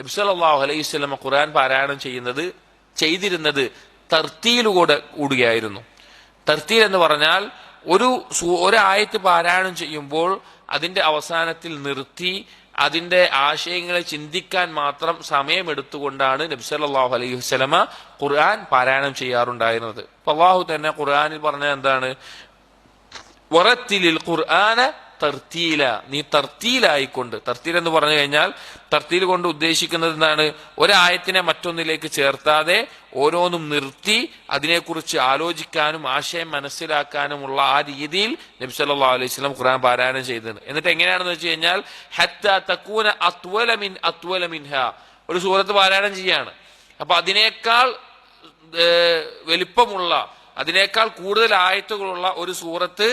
നബ്സല്ലാഹു അലൈഹി സ്വലമ ഖുർആൻ പാരായണം ചെയ്യുന്നത് ചെയ്തിരുന്നത് തർത്തിയിലൂടെ കൂടുകയായിരുന്നു. തർത്തിയിൽ എന്ന് പറഞ്ഞാൽ ഒരു ഒരായത്ത് പാരായണം ചെയ്യുമ്പോൾ അതിന്റെ അവസാനത്തിൽ നിർത്തി അതിന്റെ ആശയങ്ങളെ ചിന്തിക്കാൻ മാത്രം സമയമെടുത്തുകൊണ്ടാണ് നബി സല്ലല്ലാഹു അലൈഹി വസല്ലമ ഖുർആൻ പാരായണം ചെയ്യാറുണ്ടായിരുന്നത്. അള്ളാഹു തന്നെ ഖുർആനിൽ പറഞ്ഞ എന്താണ്? വറത്തിലിൽ ഖുർആന തർത്തീല. നീ തർത്തീലായിക്കൊണ്ട്. തർത്തീൽ എന്ന് പറഞ്ഞു കഴിഞ്ഞാൽ തർത്തീൽ കൊണ്ട് ഉദ്ദേശിക്കുന്നത് എന്താണ്? ഒരായത്തിനെ മറ്റൊന്നിലേക്ക് ചേർത്താതെ ഓരോന്നും നിർത്തി അതിനെക്കുറിച്ച് ആലോചിക്കാനും ആശയം മനസ്സിലാക്കാനുമുള്ള ആ രീതിയിൽ നബി സല്ലല്ലാഹു അലൈഹി സ്വലം ഖുർആൻ പാരായണം ചെയ്തത്. എന്നിട്ട് എങ്ങനെയാണെന്ന് വെച്ച് കഴിഞ്ഞാൽ ഹത്ത തക്കൂന അത്വലമിൻ അത്വല മിൻഹ. ഒരു സൂറത്ത് പാരായണം ചെയ്യാണ്. അപ്പൊ അതിനേക്കാൾ വലിപ്പമുള്ള അതിനേക്കാൾ കൂടുതൽ ആയത്തുകളുള്ള ഒരു സൂറത്ത്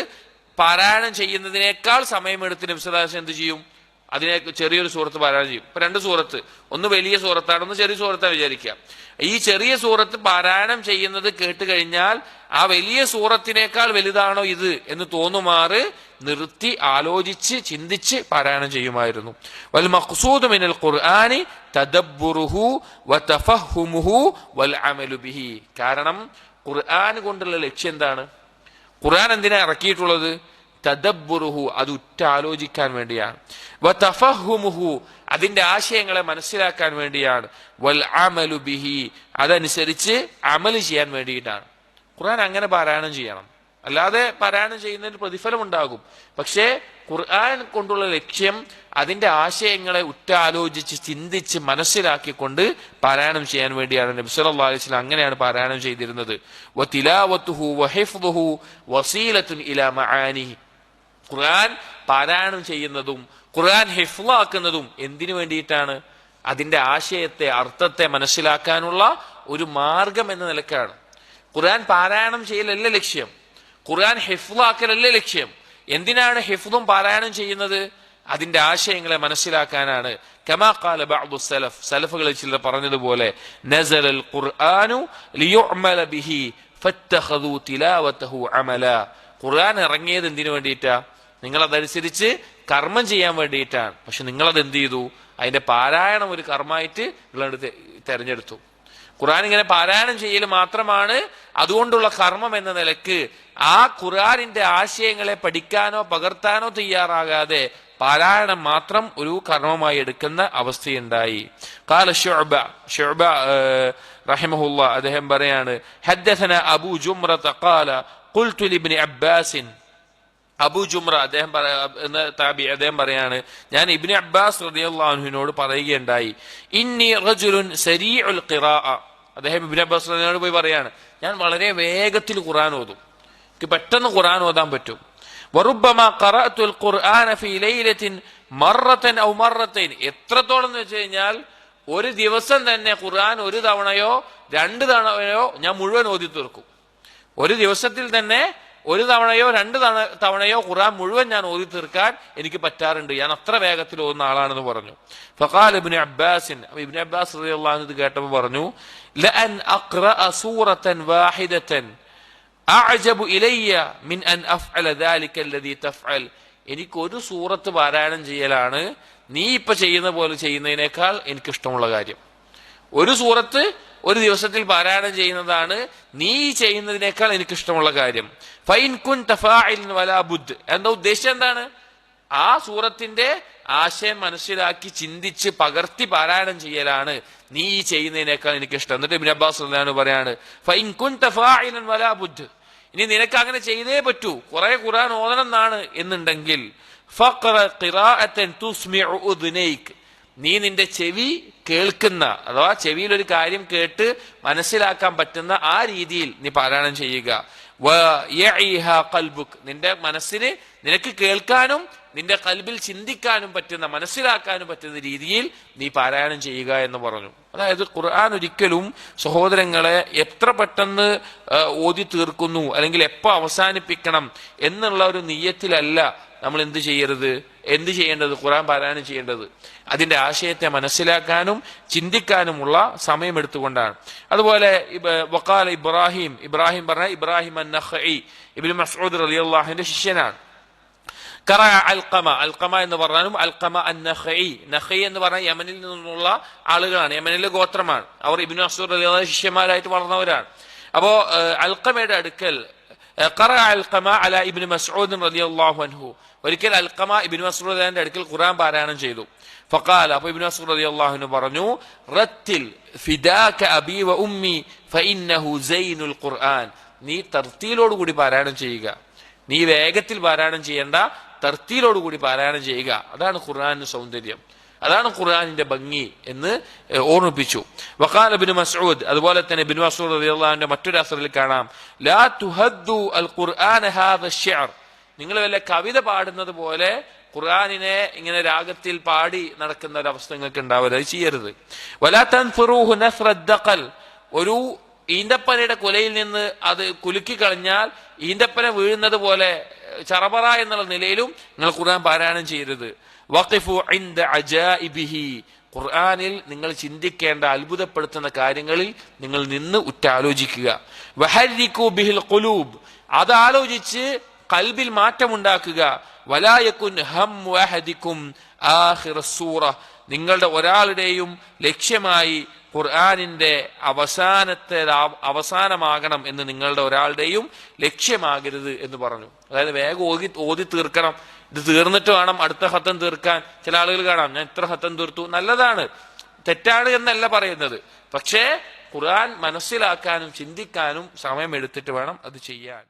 പാരായണം ചെയ്യുന്നതിനേക്കാൾ സമയമെടുത്ത് നബ്സദാസ് എന്ത് ചെയ്യും? അതിനെ ചെറിയൊരു സൂറത്ത് പാരായണം ചെയ്യും. ഇപ്പൊ രണ്ട് സൂറത്ത്. ഒന്ന് വലിയ സൂറത്താണ് ഒന്ന് ചെറിയ സൂറത്താണ് വിചാരിക്കുക. ഈ ചെറിയ സൂറത്ത് പാരായണം ചെയ്യുന്നത് കേട്ട് കഴിഞ്ഞാൽ ആ വലിയ സൂറത്തിനേക്കാൾ വലുതാണോ ഇത് എന്ന് തോന്നുമാറ് നിർത്തി ആലോചിച്ച് ചിന്തിച്ച് പാരായണം ചെയ്യുമായിരുന്നു. വൽ മഖ്സൂദ് മിനൽ ഖുർആനി തദബ്ബുറുഹു വതഫഹുമുഹു വൽ അമലു ബിഹി. കാരണം ഖുർആൻ കൊണ്ടുള്ള ലക്ഷ്യം എന്താണ്? ഖുർആൻ എന്തിനാ ഇറക്കിയിട്ടുള്ളത്? തദബ്ബുറുഹു അത് ഉറ്റാലോചിക്കാൻ വേണ്ടിയാണ്. വതഫഹുമുഹു അതിന്റെ ആശയങ്ങളെ മനസ്സിലാക്കാൻ വേണ്ടിയാണ്. വൽ അമലു ബിഹി അതനുസരിച്ച് അമൽ ചെയ്യാൻ വേണ്ടിയിട്ടാണ്. ഖുർആൻ അങ്ങനെ പാരായണം ചെയ്യണം. അല്ലാതെ പാരായണം ചെയ്യുന്നതിന് പ്രതിഫലം ഉണ്ടാകും പക്ഷേ ഖുർആൻ കൊണ്ടുള്ള ലക്ഷ്യം അതിന്റെ ആശയങ്ങളെ ഉറ്റാലോചിച്ച് ചിന്തിച്ച് മനസ്സിലാക്കിക്കൊണ്ട് പാരായണം ചെയ്യാൻ വേണ്ടിയാണ് നബി സല്ലല്ലാഹു അലൈഹി വസല്ലം അങ്ങനെയാണ് പാരായണം ചെയ്തിരുന്നത്. വതിലാവത്തുഹു വഹിഫ്ദുഹു വസീലത്തുൻ ഇലാ മആനിഹി. ഖുർആൻ പാരായണം ചെയ്യുന്നതും ഖുർആൻ ഹിഫ്ലാക്കുന്നതും എന്തിനു വേണ്ടിയിട്ടാണ്? അതിന്റെ ആശയത്തെ അർത്ഥത്തെ മനസ്സിലാക്കാനുള്ള ഒരു മാർഗം എന്ന നിലക്കാണ്. ഖുർആൻ പാരായണം ചെയ്യലല്ല ലക്ഷ്യം. ഖുർആൻ ഹിഫ്ലാക്കലല്ല ലക്ഷ്യം? എന്തിനാണ് ഹെഫ്ദും പാരായണം ചെയ്യുന്നത്? അതിന്റെ ആശയങ്ങളെ മനസ്സിലാക്കാനാണ്. കമാ ഖാല ബഅദു സലഫ്. സലഫുകളിൽ ചിലർ പറഞ്ഞതുപോലെ നസലൽ ഖുർആനു ലിയുഅമല ബിഹി ഫത്തഖദു തിലാവതഹു അമല. ഖുർആൻ ഇറങ്ങിയത് എന്തിനു വേണ്ടിയിട്ടാ? നിങ്ങൾ അതനുസരിച്ച് കർമ്മം ചെയ്യാൻ വേണ്ടിയിട്ടാണ്. പക്ഷെ നിങ്ങളത് എന്ത് ചെയ്തു? അതിന്റെ പാരായണം ഒരു കർമ്മമായിട്ട് നിങ്ങളെടുത്ത് തെരഞ്ഞെടുത്തു. ഖുർആൻ ഇങ്ങനെ പാരായണം ചെയ്യൽ മാത്രമാണ് അതുകൊണ്ടുള്ള കർമ്മം എന്ന നിലയ്ക്ക് ആ ഖുർആനിന്റെ ആശയങ്ങളെ പഠിക്കാനോ പകർത്താനോ തയ്യാറാകാതെ പാരായണം മാത്രം ഒരു കർമ്മമായി എടുക്കുന്ന അവസ്ഥയുണ്ടായി. കാല ഷുഅബ ഷുഅബ റഹിമഹുല്ല അദ്ദേഹം പറയാണ് ഹദ്ദസന അബൂ ജുംറത ഖാല ഖുൽതു ലിബ്നി അബ്ബാസിൻ അബു ജുമ്ര അദ്ദേഹം എന്ന താബി അദ്ദേഹം പറയാണ് ഞാൻ ഇബ്നു അബ്ബാസ് റളിയല്ലാഹുവിനോട് പറയുകയുണ്ടായി ഇന്നി റജുലുൻ സരീഉൽ ഖിറാ അദ്ദേഹം ഇബ്നു അബ്ബാസ് റദിയോട് പോയി പറയാണ് ഞാൻ വളരെ വേഗത്തിൽ ഖുർആൻ ഓതും. എനിക്ക് പെട്ടെന്ന് ഖുർആൻ ഓതാൻ പറ്റും. വറുബമ ഖറഅത്തുൽ ഖുർആന ഫീ ലൈലത്തിൻ മറത്തൻ ഔ മറത്തൈൻ എത്രത്തോളം എന്ന് വെച്ച് കഴിഞ്ഞാൽ ഒരു ദിവസം തന്നെ ഖുർആൻ ഒരു തവണയോ രണ്ട് തവണയോ ഞാൻ മുഴുവൻ ഓതി തീർക്കും. ഒരു ദിവസത്തിൽ തന്നെ ഒരു തവണയോ രണ്ട് തവണ- തവണയോ ഖുറാൻ മുഴുവൻ ഞാൻ ഓതി തീർക്കാൻ എനിക്ക് പറ്റാറുണ്ട്. ഞാൻ അത്ര വേഗത്തിൽ ഓതുന്ന ആളാണെന്ന് പറഞ്ഞു. ഫഖാൽ ഇബ്നു അബ്ബാസിൻ അപ്പൊ ഇബ്നു അബ്ബാസ് റളിയല്ലാഹു ഇത് കേട്ടപ്പോൾ പറഞ്ഞു ലഅൻ അഖ്റഅ സൂറത്തൻ വാഹിദത്തൻ അഅജബു ഇലയ്യ മിൻ അൻ അഫ്അല ദാലിക അല്ലദീ തഫ്അൽ. എനിക്ക് ഒരു സൂറത്ത് പാരായണം ചെയ്യലാണ്. നീ ഇപ്പൊ ചെയ്യുന്ന പോലെ ചെയ്യുന്നതിനേക്കാൾ എനിക്ക് ഇഷ്ടമുള്ള കാര്യം. ഒരു സൂറത്ത് ഒരു ദിവസത്തിൽ പാരായണം ചെയ്യുന്നതാണ് നീ ചെയ്യുന്നതിനേക്കാൾ എനിക്ക് ഇഷ്ടമുള്ള കാര്യം. ഫൈൻ കുൻ തഫാഇലിൻ വലാ ബുദ്ധ് എന്താ ഉദ്ദേശം എന്താണ്? ആ സൂറത്തിന്റെ ആശയം മനസ്സിലാക്കി ചിന്തിച്ച് പകർത്തി പാരായണം ചെയ്യലാണ് നീ ചെയ്യുന്നതിനേക്കാൾ എനിക്ക് ഇഷ്ടം എന്നിട്ട് ഇബിൻ അബ്ബാസ് പറയാണ് ഫൈൻ കുൻ ബുദ്ധ് ഇനി നിനക്ക് അങ്ങനെ ചെയ്തേ പറ്റൂ. കുറെ ഖുർആൻ ഓതണം എന്നാണ് എന്നുണ്ടെങ്കിൽ നീ നിന്റെ ചെവി കേൾക്കുന്ന അഥവാ ചെവിയിൽ ഒരു കാര്യം കേട്ട് മനസ്സിലാക്കാൻ പറ്റുന്ന ആ രീതിയിൽ നീ പാരായണം ചെയ്യുക. ഖൽബുക്. നിന്റെ മനസ്സിന് നിനക്ക് കേൾക്കാനും നിന്റെ കൽബിൽ ചിന്തിക്കാനും പറ്റുന്ന മനസ്സിലാക്കാനും പറ്റുന്ന രീതിയിൽ നീ പാരായണം ചെയ്യുക എന്ന് പറഞ്ഞു. അതായത് ഖുർആൻ ഒരിക്കലും സഹോദരങ്ങളെ എത്ര പെട്ടെന്ന് ഓതി തീർക്കുന്നു അല്ലെങ്കിൽ എപ്പോ അവസാനിപ്പിക്കണം എന്നുള്ള ഒരു നീയത്തിലല്ല നമ്മൾ എന്ത് ചെയ്യരുത്? എന്ത് ചെയ്യേണ്ടത്? ഖുറാൻ പാരായണം ചെയ്യേണ്ടത്. അതിന്റെ ആശയത്തെ മനസ്സിലാക്കാനും ചിന്തിക്കാനുമുള്ള സമയമെടുത്തുകൊണ്ടാണ്. അതുപോലെ വക്കാൽ ഇബ്രാഹിം. ഇബ്രാഹിം പറഞ്ഞ ഇബ്രാഹിം അൻ മസൂദ് അലി അള്ളാഹിന്റെ ശിഷ്യനാണ്. കറ അൽക്കമ അൽക്കമ എന്ന് പറഞ്ഞാലും അൽക്കമ അൻ നഖൈ നഖൈ എന്ന് പറഞ്ഞാൽ യമനിൽ നിന്നുള്ള ആളുകളാണ്. യമനിലെ ഗോത്രമാണ്. അവർ ഇബിൻ അസൂർ അലി ശിഷ്യന്മാരായിട്ട് വളർന്നവരാണ്. അപ്പോ അൽക്കമയുടെ അടുക്കൽ അല ഇബിന് മസ്ഊദ് റളിയല്ലാഹു അൻഹു ഒരിക്കൽ അൽക്കമ عند മസ്ഊദിന്റെ അടുക്കൽ ഖുർആൻ പാരായണം ചെയ്തു. ابو ابن مسعود رضي الله عنه പറഞ്ഞു റത്തിൽ ഫിദാക ابي വ ഉമ്മി ഫഇന്നഹു സൈനുൽ ഖുർആൻ. നീ കൂടി പാരായണം ചെയ്യുക. നീ വേഗത്തിൽ പാരായണം ചെയ്യേണ്ട തർത്തീലോടുകൂടി പാരായണം ചെയ്യുക. അതാണ് ഖുർആനിന്റെ സൗന്ദര്യം. അതാണ് ഖുർആാനിന്റെ ഭംഗി എന്ന് ഓർമ്മിപ്പിച്ചു. വഖാല ബിൻ മസ്ഊദ് അതുപോലെ തന്നെ ബിൻ മസൂദ് റളിയല്ലാഹുവിന്റെ മറ്റൊരു അസറിൽ കാണാം. ലാ തുഹദ്ദു അൽ ഖുർആന ഹാദ ഷിഅർ നിങ്ങൾ വല്ല കവിത പാടുന്നത് പോലെ ഖുർആാനിനെ ഇങ്ങനെ രാഗത്തിൽ പാടി നടക്കുന്ന ഒരു അവസ്ഥ നിങ്ങൾക്ക് ഉണ്ടാവില്ല. അത് ചെയ്യരുത്. വലാ തൻഫിറൂഹു ഒരു ഈന്തപ്പനയുടെ കുലയിൽ നിന്ന് അത് കുലുക്കി കളഞ്ഞാൽ ഈന്തപ്പന വീഴുന്നത് പോലെ ചറപറ എന്നുള്ള നിലയിലും നിങ്ങൾ ഖുർആൻ പാരായണം ചെയ്യരുത്. വഖിഫു ഇൻദ അജാഇബിഹി ഖുർആനിൽ നിങ്ങൾ ചിന്തിക്കേണ്ട അത്ഭുതപ്പെടുത്തുന്ന കാര്യങ്ങളിൽ നിങ്ങൾ നിന്ന് ഉറ്റാലോചിക്കുക. വഹരിക്കു ബിഹിൽ ഖുലൂബ്. അതാലോചിച്ച് കൽബിൽ മാറ്റമുണ്ടാക്കുക. വലായക്കുൻ ഹം വഹദിക്കും ആഖിറ സൂറ. നിങ്ങളുടെ ഒരാളുടെയും ലക്ഷ്യമായി ഖുർആാനിന്റെ അവസാനത്തെ അവസാനമാകണം എന്ന് നിങ്ങളുടെ ഒരാളുടെയും ലക്ഷ്യമാകരുത് എന്ന് പറഞ്ഞു. അതായത് വേഗം ഓതി ഓതി തീർക്കണം. ഇത് തീർന്നിട്ട് വേണം അടുത്ത ഹത്തം തീർക്കാൻ. ചില ആളുകൾ കാണാം ഞാൻ ഇത്ര ഹത്തം തീർത്തു. നല്ലതാണ്. തെറ്റാണ് എന്നല്ല പറയുന്നത്. പക്ഷേ ഖുർആൻ മനസ്സിലാക്കാനും ചിന്തിക്കാനും സമയമെടുത്തിട്ട് വേണം അത് ചെയ്യാൻ.